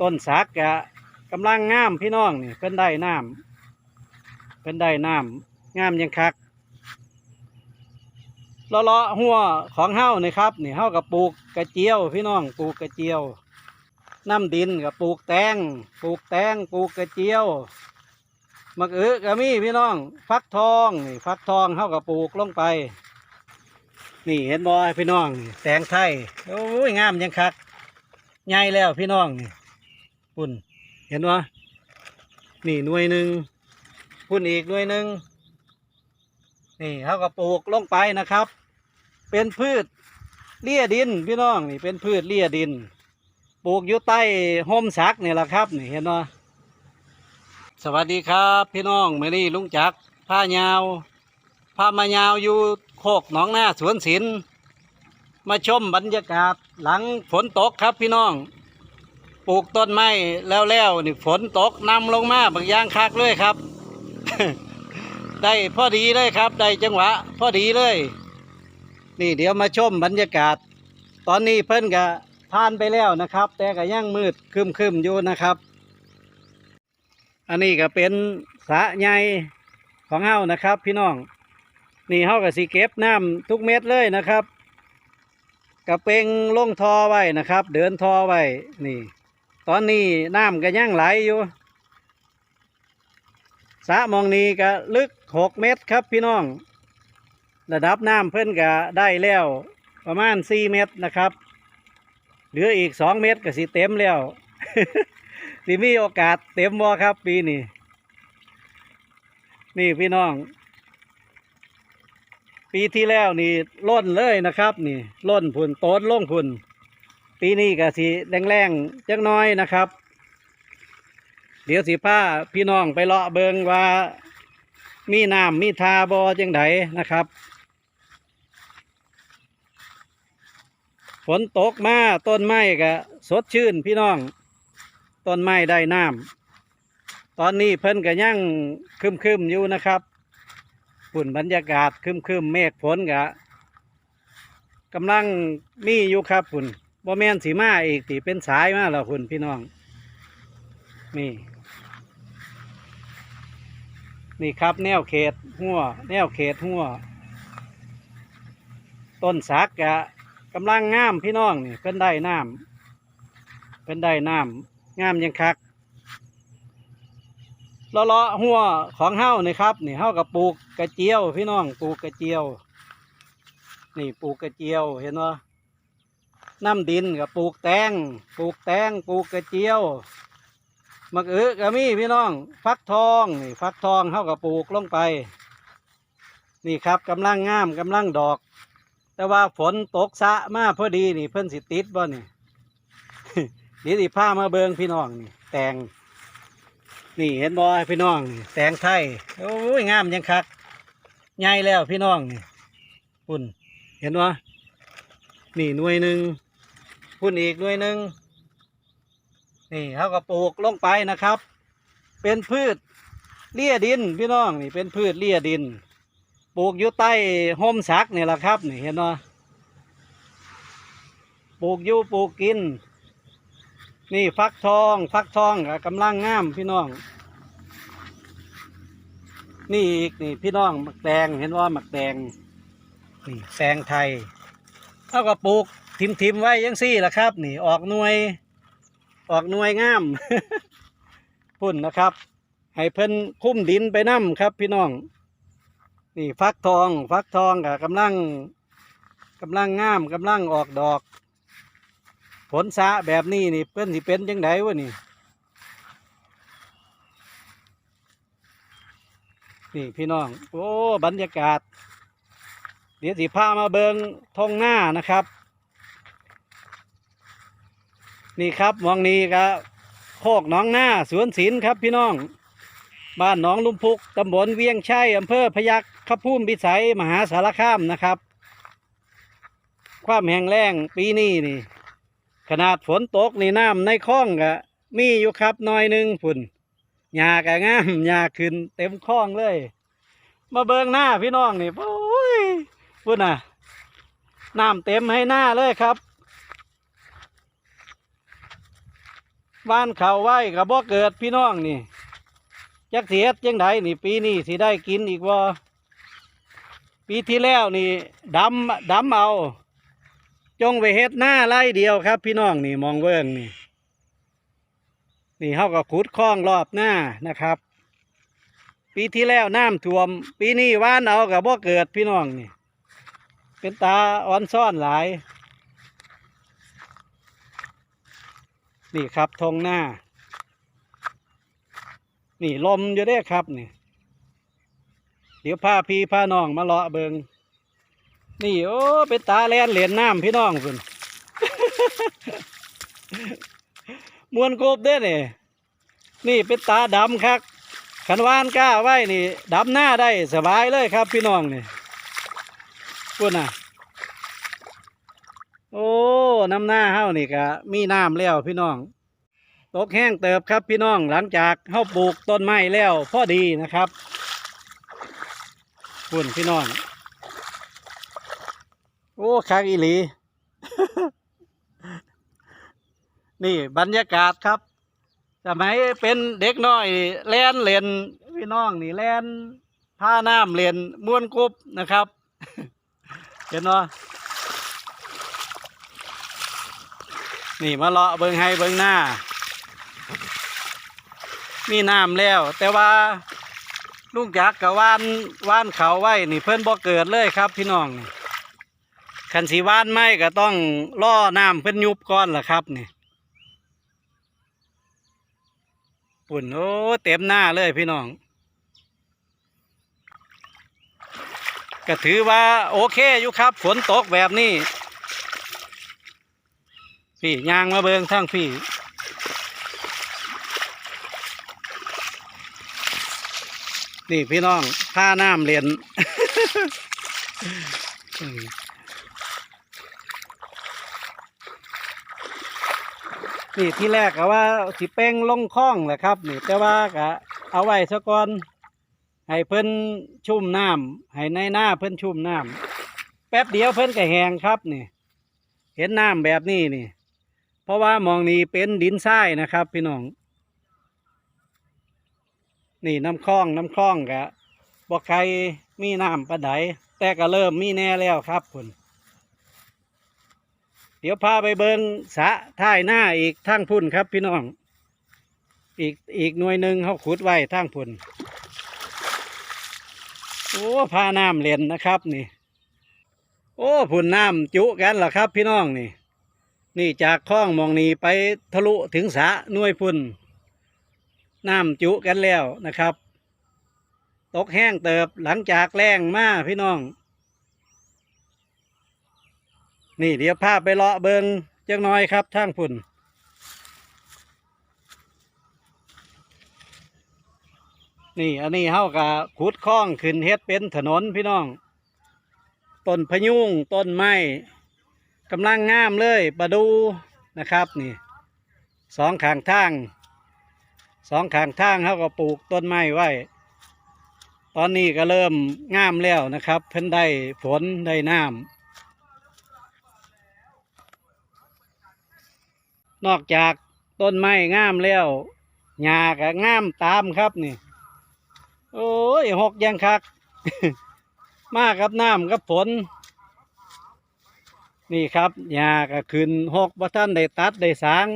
ต้นสักกะกำลังงามพี่น้องนี่เพิ่นได้น้ำเพิ่นได้น้ำงามยังคักเลาะหัวของเฮานี่ครับนี่เฮากับปลูกกระเจียว พี่น้องปลูกกระเจียวน้ำดินกับปลูกแตงปลูกแตงปลูกกระเจียวมักอึก็มีพี่น้อง ฟักทองนี่ฟักทองเฮากับปลูกลงไป นี่เห็นบ่พี่น้องแตงไทยโอ้ยงามยังคักใหญ่แล้วพี่น้องนี่ ปุ่น เห็นบ่นี่หน่วยหนึ่งปุ่นอีกหน่วยหนึ่งนี่เขาก็ปลูกลงไปนะครับ เป็นพืชเลี่ยดินพี่น้องนี่เป็นพืชเลี่ยดิน ปลูกอยู่ใต้ห่มสักนี่แหละครับ นี่เห็นบ่สวัสดีครับ พี่น้องเมื่อนี้ลุงจักผ้ายาวพามายาวอยู่โคกหนองนาสวนศิลป์มาชมบรรยากาศหลังฝนตกครับพี่น้อง ปลูกต้นไม้แล้วแล้วนี่ฝนตกนำลงมาบางอย่างคักเลยครับ ได้พอดีเลยครับ ได้จังหวะพอดีเลย นี่เดี๋ยวมาชมบรรยากาศ ตอนนี้เพิ่นก็ผ่านไปแล้วนะครับ แต่ก็ยังมืดครึมๆอยู่นะครับ อันนี้ก็เป็นสระใหญ่ของเฮานะครับ พี่น้องนี่เฮากับสีเก็บน้ำทุกเม็ดเลยนะครับกระเปงลงทอไว้นะครับ เดินทอไว้นี่ ตอนนี้น้ำก็ยังไหลอยู่สระมองนี้ก็ลึกหกเมตรครับพี่น้อง ระดับน้ำเพิ่นก็ได้แล้วประมาณสี่เมตรนะครับ เหลืออีกสองเมตรก็สิเต็มแล้วสิมีโอกาสเต็มบ่ครับปีนี้นี่พี่น้อง ปีที่แล้วนี่ล้นเลยนะครับ นี่ล้นผุนโต้นลงผุน ปีนี้ก็สิแรงๆจักน้อยนะครับ เดี๋ยวสิพาพี่น้องไปเลาะเบิงว่า มีน้ำมีทาบอจังไดนะครับ ฝนตกมาต้นไม้ก็สดชื่นพี่น้อง ต้นไม้ได้น้ำตอนนี้เพิ่นก็ยังคึมๆอยู่นะครับฝุ่นบรรยากาศครึมๆเมฆฝนกะกำลังมีอยู่ครับฝุ่น บ่แม่นสีมาอีกตีเป็นสายมาแล้วฝุ่นพี่น้อง นี่ นี่ครับแนวเขตหัวแนวเขตหัวต้นสักกะกำลังงามพี่น้องนี่เป็นได้น้ำเป็นได้น้ำงามยังคักเลาะๆหัวของเฮ้านี่ครับนี่เฮ้ากับปลูกกระเจียว พี่น้องปลูกกระเจียว นี่ปลูกกระเจียวเห็นว่า น้ำดินกับปลูกแตงปลูกแตงปลูกกระเจียวมักอึก็มีพี่น้องฟักทองนี่ฟักทองเฮ้ากับปลูกลงไป นี่ครับกำลังงามกำลังดอก แต่ว่าฝนตกสะมาพอดีนี่เพิ่นสิติดบ่นี่เดี๋ยวสิพามาเบิงพี่น้องนี่ แตงนี่เห็นบอพี่น้องแตงไทยโอ้ยงามยังคักใหญ่แล้วพี่น้องนี่พุ่นเห็นวะนี่หน่วยหนึ่ง พุ่นอีกหน่วยหนึ่งนี่เขาก็ปลูกลงไปนะครับ เป็นพืชเลี่ยดินพี่น้องนี่เป็นพืชเลี่ยดิน ปลูกอยู่ใต้ห่มสักนี่แหละครับนี่เห็นวะปลูกอยู่ปลูกกิน นี่ฟักทอง ฟักทองก็กำลังงามพี่น้อง นี่อีกนี่พี่น้องหมักแตงเห็นว่าหมักแตงนี่แตงไทยเขาก็ปลูก ทิมทิมๆไว้ยังซี่ละครับ นี่ออกหน่วย ออกหน่วยงามพุ่นนะครับ ให้เพิ่นคุ้มดินไปน้ำครับ พี่น้อง นี่ฟักทอง ฟักทองก็กำลังกำลังงามกำลังออกดอก ผลสะแบบนี้นี่เพิ่นสิเป็นจังไดวะนี่นี่พี่น้อง โอ้ บรรยากาศ เดี๋ยวสิพามาเบิงทงหน้านะครับ นี่ครับมองนี้ก็โคกหนองหน้าสวนศิลครับพี่น้อง บ้านหนองลุมพุกตำบลเวียงชัยอำเภอพยัคฆ์ขพุ่มพิสัยมหาสารคามนะครับ ความแห้งแล้งปีนี้นี่ ขนาดฝนตกนี่น้ำในคลองก็มีอยู่ครับน้อยหนึ่งฝุ่นหญ้ากงามหญ้าขึ้นเต็มคลองเลย มาเบิงหน้าพี่น้องนี่โอ้ยพุ่นน่ะน้ำเต็มให้หน้าเลยครับ บ้านเขาไหวกับบ่เกิดพี่น้องนี่จักเสียจังไดนี่ ปีนี้สิได้กินอีกบ่ปีที่แล้วนี่ดำดำเอา จงไปเฮ็ดหน้าไร่เดียวครับ พี่น้องนี่มองเบิ่งนี่ นี่เฮาก็ขุดคลองรอบหน้านะครับ ปีที่แล้วน้ำท่วม ปีนี้ว่านเอากับบ่เกิดพี่น้องนี่ เป็นตาอ่อนซ่อนหลาย นี่ครับทงหน้า นี่ลมอยู่เด้ครับนี่เดี๋ยวพาพี่พาน้องมาเลาะเบิงนี่โอ้เป็นตาแลนเหรียญน้ำพี่น้องคุณมวนกบเด้อนี่ยนี่เป็นตาดำครับขันวานก้าไว้นี่ดำหน้าได้สบายเลยครับพี่น้องนี่คุณน่ะ โอ้ น้ำหน้าเฮานี่ก็มีน้ำแล้วพี่น้อง ตกแห้งเติบครับพี่น้องหลังจากเฮาปลูกต้นไม้แล้วพอดีนะครับคุณพี่น้อง โอ้คักอีหลี นี่บรรยากาศครับ สมัยเป็นเด็กน้อยแล่นเล่นพี่น้องนี่แล่นผ้าน้ำเล่นม้วนกบนะครับ เห็นเนาะ นี่มาเลาะเบิงให้เบิงหน้า มีน้ำแล้ว แต่ว่าลุงจักรกับว่านว่านเขาไว้ นี่เพิ่อนบ่เกิดเลยครับ พี่น้องนี่คันสีว่านไม่ก็ต้องล่อน้ำเพิ่อนยุบก้อนล่ะครับนี่ปุ่นโอ้เต็มหน้าเลยพี่น้องก็ถือว่าโอเคอยู่ครับ ฝนตกแบบนี้ พี่ยางมาเบิงทั้งพี่นี่พี่น้องท่าน้ำเรียนนี่ที่แรกก็ว่าสิเป้งลงคล้องแหละครับ นี่แต่ว่าก็เอาไว้ซะก่อนให้เพิ่นชุ่มน้ำให้ในหน้าเพิ่นชุ่มน้ำแป๊บเดียวเพิ่นก็แหงครับนี่ เห็นน้ำแบบนี้นี่ เพราะว่ามองนี้เป็นดินทรายนะครับ พี่น้อง นี่น้ำคลองน้ำคลองกะบอกใครมีน้ำประไดแต่ก็เริ่มมีแน่แล้วครับคุณเดี๋ยวพาไปเบิงสะท่ายหน้าอีกทางพุ่นครับ พี่น้อง อีกอีกหน่วยหนึ่งเขาขุดไว้ทางพุ่นโอ้พาน้ำเล่นนะครับนี่ โอ้พุ่นน้ำจุกันเหรอครับ พี่น้องนี่ นี่จากคลองมองนีไปทะลุถึงสะน่วยพุ่นน้ำจุกันแล้วนะครับ ตกแห้งเติบหลังจากแรงมาพี่น้อง นี่เดี๋ยวพาพไปเลาะเบิงจังน้อยครับทางพุ่นนี่อันนี้เฮากะขุดคลองขึ้นเฮ็ดเป็นถนนพี่น้อง ต้นพยุงต้นไม้ กำลังงามเลยประดูนะครับนี่สองข้างทางสองข้างทางเขาก็ปลูกต้นไม้ไว้ ตอนนี้ก็เริ่มงามแล้วนะครับ เพิ่นได้ฝนได้น้ำนอกจากต้นไม้งามแล้วหญ้าก็งามตามครับนี่ โอ้ยหกยังคัก มากับน้ำกับฝน นี่ครับหญ้าก็ขึ้นหกบ่ท่านได้ตัดได้สาง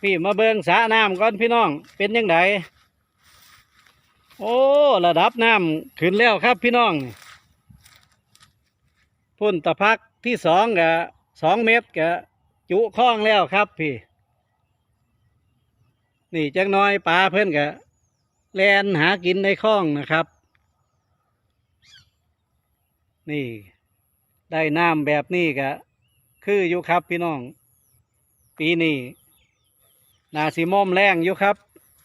พี่มาเบิงสระน้ำก่อนพี่น้อง เป็นยังไงโอ้ ระดับน้ำขึ้นแล้วครับพี่น้องพุ่นตะพักที่สองกะสองเมตรกะจุคล้องแล้วครับพี่ นี่จักหน้อยปลาเพื่อนกะแลนหากินในคลองนะครับ นี่ ได้น้ำแบบนี้กะคืออยู่ครับพี่น้อง ปีนี้นาสีม่อมแรงอยู่ครับ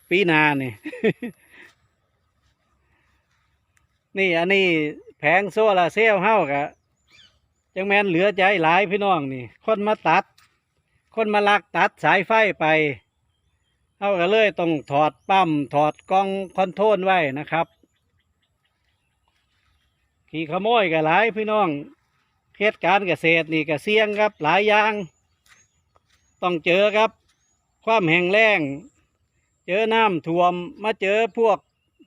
ปีนานี่ นี่อันนี้แผงโซลาเซลล์เฮากะจังแมนเหลือใจหลายพี่น้องนี่ คนมาตัด คนมาลักตัดสายไฟไปเฮาก็เลยต้องถอดปั๊มถอดกล้องคอนโทรลไว้นะครับ ขี่ขโมยก็หลายพี่น้อง เหตุการณ์เกษตรนี่ก็เสี่ยงครับหลายอย่าง ต้องเจอครับ ความแห้งแล้ง เจอน้ำท่วมมาเจอพวก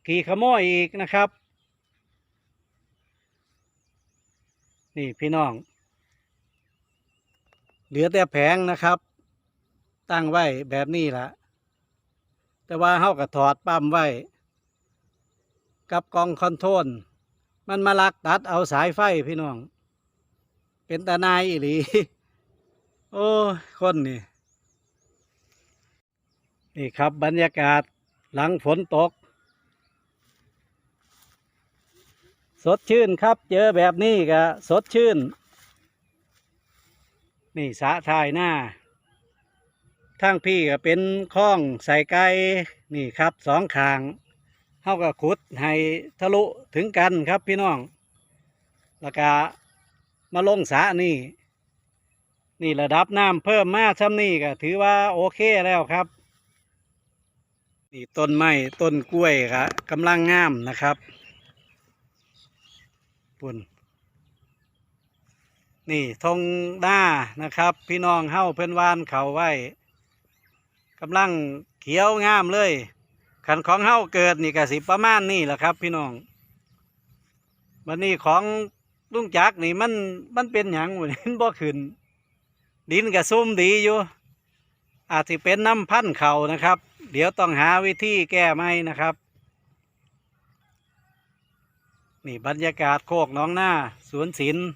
ขี่ขโมยอีกนะครับ นี่พี่น้อง เหลือแต่แผงนะครับ ตั้งไว้แบบนี้ละแต่ว่าเฮาก็ถอดปั๊มไว้ กับกองคอนโทรลมันมาลักตัดเอาสายไฟพี่น้อง เป็นตา นายอีหลีโอ้คนนี่นี่ ครับบรรยากาศหลังฝนตก สดชื่นครับ เจอแบบนี้ก็สดชื่น นี่สะทายหน้าทางพี่ก็เป็นคล้องใส่ไก่นี่ครับสองขางเท่ากับขุดให้ทะลุถึงกันครับพี่น้อง แล้วก็ มาลงสระนี่ นี่ระดับน้ำเพิ่มมากช่ำนี่ก็ถือว่าโอเคแล้วครับ นี่ต้นไม้ต้นกล้วยครับกำลังงามนะครับปุ่นนี่ทงหน้านะครับ พี่น้องเฮ้าเพื่อนวานเขาไว้กำลังเขียวงามเลยขันของเฮ้าเกิดนี่กะสิประมาณนี่แหละครับ พี่น้องวันนี้ของ ลุงจักนี่มันมันเป็นหยังวะนี่มันบ่ขึ้น ดินกระซุ่มดีอยู่ อาจจะเป็นน้ำพันเขานะครับ เดี๋ยวต้องหาวิธีแก้ไหมนะครับ นี่บรรยากาศโคกน้องหน้าสวนศิลป์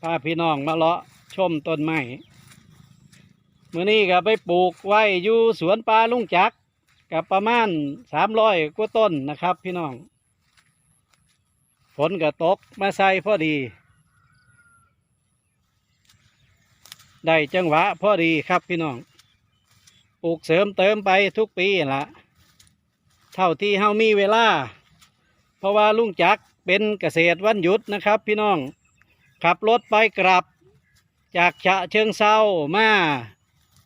พาพี่น้องมาเลาะชมต้นไม้มื่อนี้ก็ไปปลูกไว้อยู่สวนปลาลุงจักร กับประมาณสามร้อยกว่าต้นนะครับ พี่น้อง ฝนก็ตกมาใส่พอดี ได้จังหวะพอดีครับพี่น้อง ปลูกเสริมเติมไปทุกปีละเท่าที่เฮามีเวลา เพราะว่าลุงจักเป็นเกษตรวันหยุดนะครับ พี่น้อง ขับรถไปกลับ จากฉะเชิงเซามา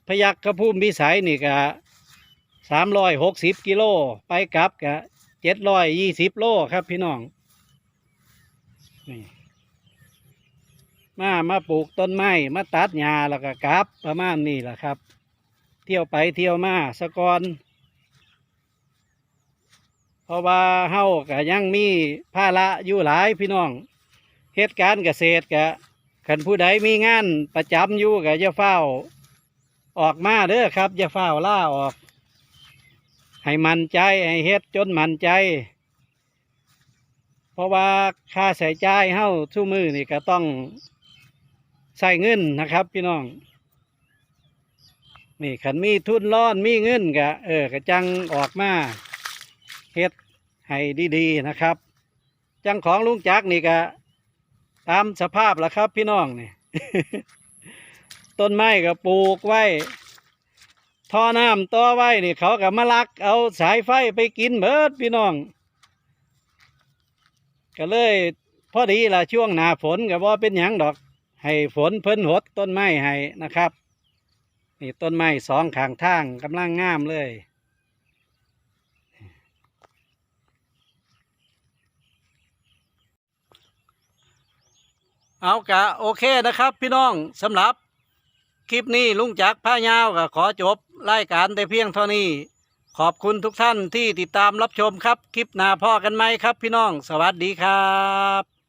พยักกระพุ่มพิสัยนี่กะ สามร้อยหกสิบกิโลไปกลับกะเจ็ดร้อยยี่สิบโลครับพี่น้องมามาปลูกต้นไม้มาตัดหญ้าแล้วก็กลับประมาณนี้แหละครับ เที่ยวไปเที่ยวมาสะกอนเพราะว่าเฮาก็ยังมีภาระอยู่หลายพี่น้องเหตุการณ์เกษตรกะขันผู้ใดมีงานประจำอยู่กะจะเฝ้า ออกมาเด้อครับจะเฝ้าล่าออก ให้มันใจให้เฮ็ดจนมันใจ เพราะว่าค่าใช้จ่ายเฮ้าทุกมือนี่ก็ต้องใส่เงินนะครับพี่น้อง นี่ขันมีทุนร้อนมีเงินกะเออกะจังออกมาเฮ็ดให้ดีๆนะครับ จังของลุงจักนี่กะตามสภาพละครับพี่น้องนี่ต้นไม้ก็ปลูกไว้ ท่อน้ำต่อไว้นี่เขาก็มาลัก เอาสายไฟไปกินเบิดพี่น้อง ก็เลยพอดีละช่วงหนาฝนก็บ่เป็นหยังดอก ให้ฝนเพิ่นหดต้นไม้ให้นะครับ นี่ต้นไม้สองข้างทางกำลังงามเลยเอากะโอเคนะครับ พี่น้องสำหรับ คลิปนี้ลุงจักผ้ายาวก็ขอจบรายการแต่เพียงเท่านี้ ขอบคุณทุกท่านที่ติดตามรับชมครับ คลิปหน้าพ่อกันไหมครับพี่น้อง สวัสดีครับ